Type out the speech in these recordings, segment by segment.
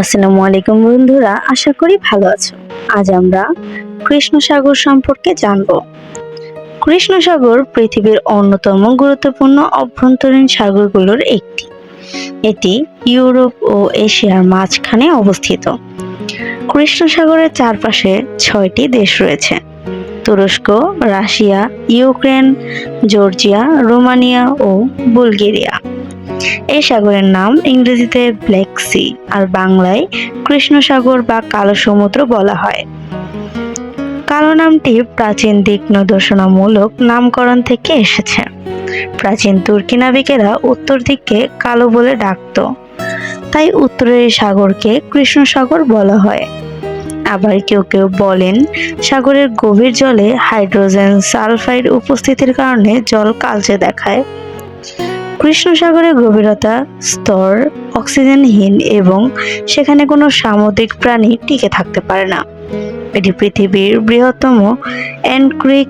আসসালামু আলাইকুম বন্ধুরা, আশা করি ভালো আছো। আজ আমরা কৃষ্ণ সাগর সম্পর্কে জানব। কৃষ্ণ সাগর পৃথিবীর অন্যতম গুরুত্বপূর্ণ অভ্যন্তরীণ সাগরগুলোর একটি। এটি ইউরোপ ও এশিয়ার মাঝখানে অবস্থিত। কৃষ্ণ সাগরের চারপাশে ছয়টি দেশ রয়েছে। তুরস্ক, রাশিয়া, ইউক্রেন, জর্জিয়া, রোমানিয়া ও বুলগেরিয়া। এই সাগরের নাম ইংরেজিতে ব্ল্যাক সি আর বাংলায় কৃষ্ণ সাগর বা কালো সমুদ্র বলা হয়। কালো নামটি প্রাচীন দিক নির্দেশনামূলক নামকরণ থেকে এসেছে। প্রাচীন তুর্কি নাবিকেরা উত্তর দিককে কালো বলে ডাকত। তাই উত্তরের এই সাগরকে কৃষ্ণ সাগর বলা হয়। আবার কেউ কেউ বলেন, সাগরের গভীর জলে হাইড্রোজেন সালফাইড উপস্থিতির কারণে জল কালচে দেখায়। কৃষ্ণ সাগরের গভীরতা, স্তর, অক্সিজেনহীন এবং সেখানে কোনো সামুদ্রিক প্রাণী টিকে থাকতে পারে না। এটি পৃথিবীর বৃহত্তম অ্যান্টক্রিক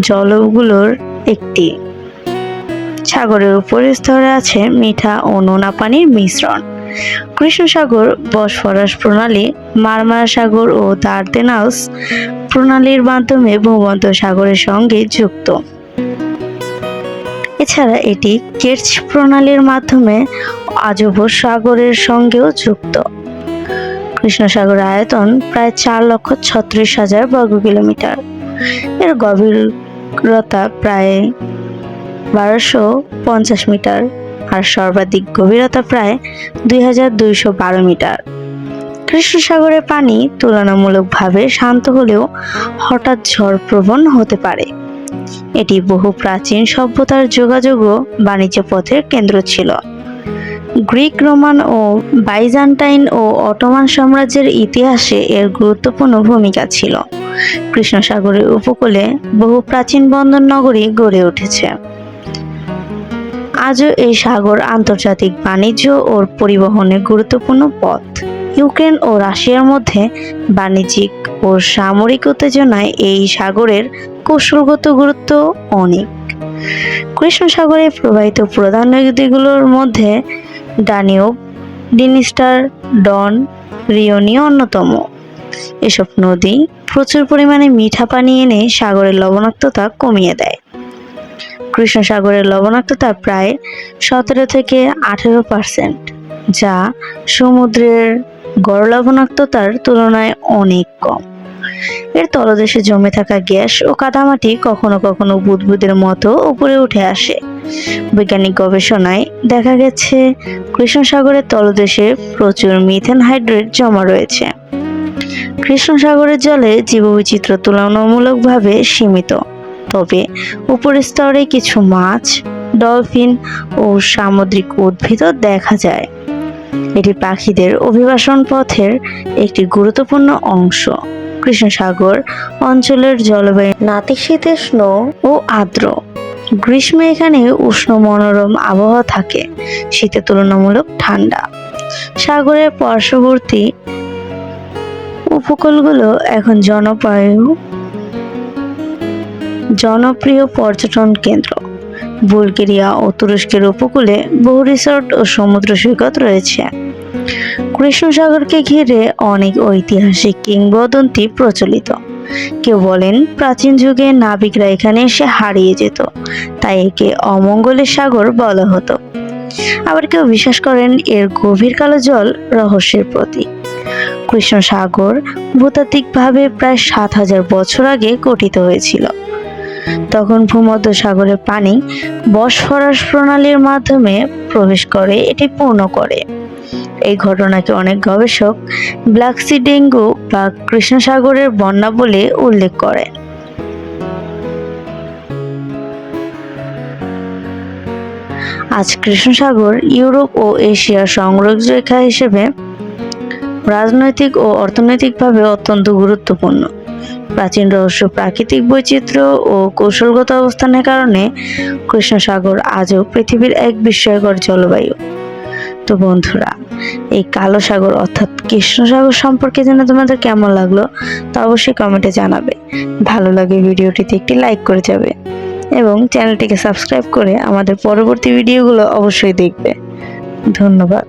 জলগুলোর একটি। সাগরের উপরের স্তরে আছে মিঠা ও নোনা পানির মিশ্রণ। কৃষ্ণ সাগর বসফরাস প্রণালী, মারমারা সাগর ও দার্দেনালস প্রণালীর মাধ্যমে ভূমধ্য সাগরের সঙ্গে যুক্ত। এছাড়া এটি কের্চ প্রণালীর মাধ্যমে আজব সাগরের সঙ্গেও যুক্ত। কৃষ্ণ সাগরের আয়তন প্রায় চার লক্ষ ছত্রিশ হাজার বর্গ কিলোমিটার। এর গভীরতা প্রায় বারোশো পঞ্চাশ মিটার আর সর্বাধিক গভীরতা প্রায় দুই হাজার দুইশো বারো মিটার। কৃষ্ণ সাগরের পানি তুলনামূলকভাবে শান্ত হলেও হঠাৎ ঝড় প্রবণ হতে পারে। এটি বহু প্রাচীন সভ্যতার যোগাযোগ ও বাণিজ্য পথের কেন্দ্র ছিল। গ্রিক, রোমান ও বাইজান্টাইন ও অটোমান সাম্রাজ্যের ইতিহাসে এর গুরুত্বপূর্ণ ভূমিকা ছিল। কৃষ্ণ সাগরের উপকূলে বহু প্রাচীন বন্দর নগরী গড়ে উঠেছে। আজও এই সাগর আন্তর্জাতিক বাণিজ্য ও পরিবহনের গুরুত্বপূর্ণ পথ। ইউক্রেন ও রাশিয়ার মধ্যে বাণিজ্যিক ও সামরিক উত্তেজনায় এই সাগরের কৌশলগত গুরুত্ব অনেক। কৃষ্ণ সাগরে প্রবাহিত প্রধান নদীগুলোর মধ্যে ডানিউব ডিনিস্টার, ডন রিওনি অন্যতম। এসব নদী প্রচুর পরিমাণে মিঠা পানি এনে সাগরের লবণাক্ততা কমিয়ে দেয়। কৃষ্ণ সাগরের লবণাক্ততা প্রায় সতেরো থেকে আঠেরো পার্সেন্ট, যা সমুদ্রের গড় লবণাক্ততার তুলনায় অনেক কম। এর তলদেশে জমে থাকা গ্যাস ও কাদামাটি কখনো কখনো বুদবুদের মতো উপরে উঠে আসে। বৈজ্ঞানিক গবেষণায় দেখা গেছে কৃষ্ণ সাগরের তলদেশে প্রচুর মিথেন হাইড্রেট জমা রয়েছে। কৃষ্ণ সাগরের জলে জীববৈচিত্র্য তুলনামূলকভাবে সীমিত। তবে উপরের স্তরে কিছু মাছ, ডলফিন ও সামুদ্রিক উদ্ভিদও দেখা যায়। এটি পাখিদের অভিবাসন পথের একটি গুরুত্বপূর্ণ অংশ। কৃষ্ণ সাগর অঞ্চলের জলবায়ু নাতিশীতোষ্ণ ও আর্দ্র। গ্রীষ্মে এখানে উষ্ণ মনোরম আবহাওয়া থাকে শীতে তুলনামূলক ঠান্ডা। সাগরের পার্শ্ববর্তী উপকূলগুলো এখন জনপ্রায় জনপ্রিয় পর্যটন কেন্দ্র। বুলগেরিয়া ও তুরস্কের উপকূলে বহু রিসোর্ট ও সমুদ্র সৈকত রয়েছে। কৃষ্ণ সাগরকে ঘিরে অনেক ঐতিহাসিক কিংবদন্তি প্রচলিত। কেউ বলেন প্রাচীন যুগে নাবিকরা এখানে এসে হারিয়ে যেত, তাই একে অমঙ্গলের সাগর বলা হতো। আবার কেউ বিশ্বাস করেন এর গভীর কালো জল রহস্যের প্রতীক। কৃষ্ণ সাগর ভূতাত্ত্বিকভাবে প্রায় সাত হাজার বছর আগে গঠিত হয়েছিল। তখন ভূমধ্য সাগরের পানি বসফরাস প্রণালীর মাধ্যমে প্রবেশ করে, এটি পূর্ণ করে। এই ঘটনাকে অনেক গবেষক ব্ল্যাক সি ডেঙ্গু বা কৃষ্ণ সাগরের বন্যা বলে উল্লেখ করেন। আজ কৃষ্ণ সাগর ইউরোপ ও এশিয়ার সংযোগরেখা হিসেবে রাজনৈতিক ও অর্থনৈতিকভাবে অত্যন্ত গুরুত্বপূর্ণ। প্রাচীন রহস্য, প্রাকৃতিক বৈচিত্র্য ও কৌশলগত অবস্থানের কারণে কৃষ্ণ সাগর আজও পৃথিবীর এক বিস্ময়কর জলবায়ু। তো বন্ধুরা, এই কালো সাগর অর্থাৎ কৃষ্ণ সাগর সম্পর্কে জেনে তোমাদের কেমন লাগল তা অবশ্যই কমেন্টে জানাবে। ভালো লাগে ভিডিওটিতে একটি লাইক করে যাবে এবং চ্যানেলটিকে সাবস্ক্রাইব করে আমাদের পরবর্তী ভিডিওগুলো অবশ্যই দেখবে। ধন্যবাদ।